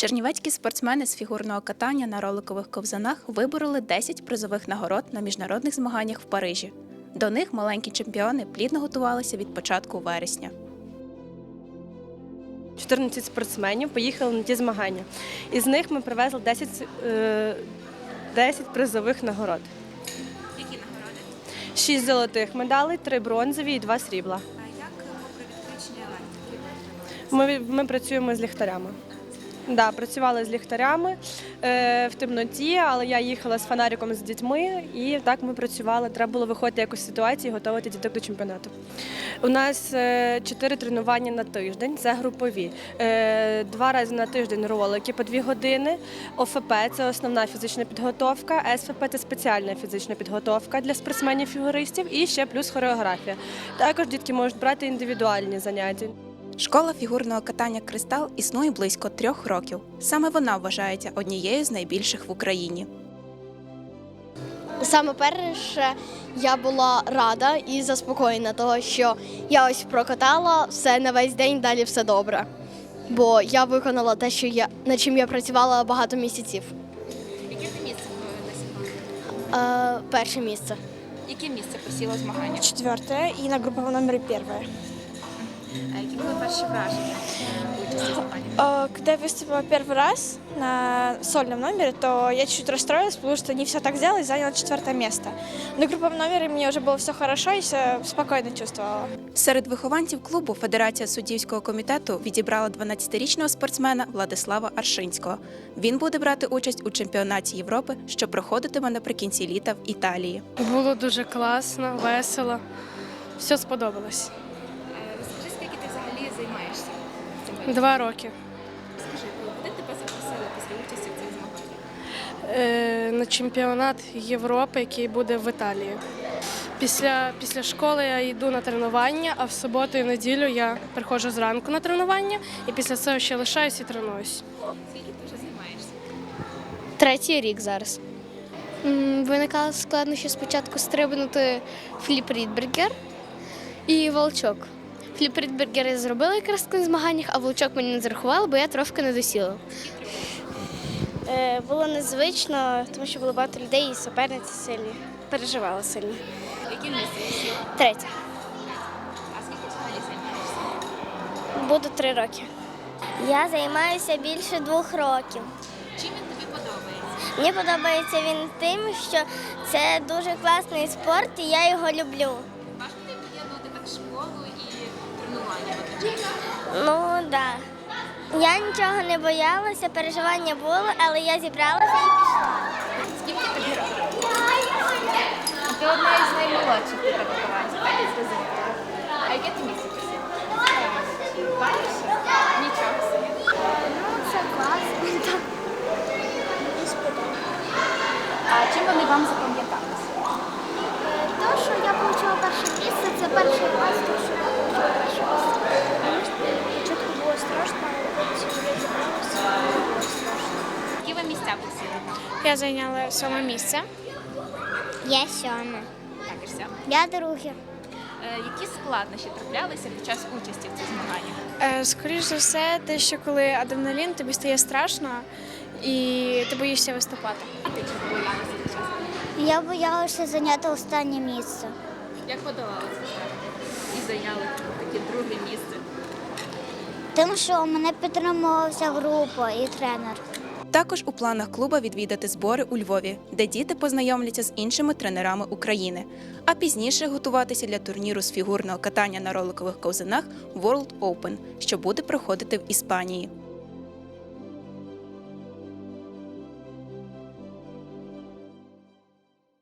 Чернівецькі спортсмени з фігурного катання на роликових ковзанах вибороли 10 призових нагород на міжнародних змаганнях в Парижі. До них маленькі чемпіони плідно готувалися від початку вересня. 14 спортсменів поїхали на ті змагання. Із них ми привезли 10, е, 10 призових нагород. Які нагороди? 6 золотих медалей, 3 бронзові і 2 срібла. А як попри відключення електрики? Ми, ми працюємо з ліхтарями. Да, працювали з ліхтарями е, в темноті, але я їхала з фонариком з дітьми, і так ми працювали. Треба було виходити якось з ситуації, готувати діток до чемпіонату. У нас е, чотири тренування на тиждень, це групові. Е, два рази на тиждень ролики по дві години. ОФП це основна фізична підготовка, СФП це спеціальна фізична підготовка для спортсменів-фігуристів і ще плюс хореографія. Також дітки можуть брати індивідуальні заняття. Школа фігурного катання Кристал існує близько трьох років. Саме вона вважається однією з найбільших в Україні. Саме перше, я була рада і заспокоєна того, що я ось прокатала все на весь день, далі все добре. Бо я виконала те, що я над чим я працювала багато місяців. Яке ти місце досягла? Е, перше місце. Яке місце посіло змагання? четвертое и на групповом номере первое. А які були перші враження участі в змаганнях? Э, Когда я выступила первый раз на сольном номере, то я чуть-чуть расстроилась, потому что не все так сделала и заняла четвертое место. На групповом номере мне уже было все хорошо и себя спокойно чувствовала. Серед вихованців клубу Федерація суддівського комітету відібрала 12-річного спортсмена Владислава Аршинського. Він буде брати участь у чемпіонаті Європи, що проходитиме наприкінці літа в Італії. Було дуже класно, весело. Все сподобалось. займаєшся? Два роки. Скажи, куди тебе запросили після участі в цих змаганнях? Е, на чемпіонат Європи, який буде в Італії. Після, після школи я йду на тренування, а в суботу і в неділю я приходжу зранку на тренування і після цього ще лишаюсь і тренуюсь. Скільки ти вже займаєшся? Третій рік зараз. Виникало складнощі спочатку стрибнути фліп Рідбергер і волчок. Я зробила якраз на змаганнях, а волчок мені не зарахували, бо я трошки не досіла. Е, Було незвично, тому що було багато людей і суперниці сильні. Переживала сильно. Яке місце? Третє. А скільки взагалі займаєшся? Буду три роки. Я займаюся більше двох років. Чим він тобі подобається? Мені подобається він тим, що це дуже класний спорт, і я його люблю. Важко тобі поєднувати так школу? Ну так. Да. Я нічого не боялася, переживання було, але я зібралася і пішла. Скільки тобі років? Ти одна із наймолодших у зрозуміла? А яке ти місце? Перше? Нічого собі. Ну, це класно. Мені сподобалося. А чим вони вам запам'яталися? Те, що я отримала перше місце, це перший клас, тому що я отримала перше місце. Мені спочатку було страшно, але потім я зібралася, не було страшно. Які ви місця посіли? Я заняла сьоме місце. Я сьома. Також все. Я друге. Е, Які складнощі траплялися під час участі в цих змаганнях? Е, Скоріш за все, те, що коли адреналін, тобі стає страшно і ти боїшся виступати. А ти чого боялася під час? Я боялася зайняти останнє місце. Як подолалися і зайняли таке друге місце? Тим, що мене підтримувала вся група і тренер. Також у планах клуба відвідати збори у Львові, де діти познайомляться з іншими тренерами України, а пізніше готуватися для турніру з фігурного катання на роликових ковзанах World Open, що буде проходити в Іспанії.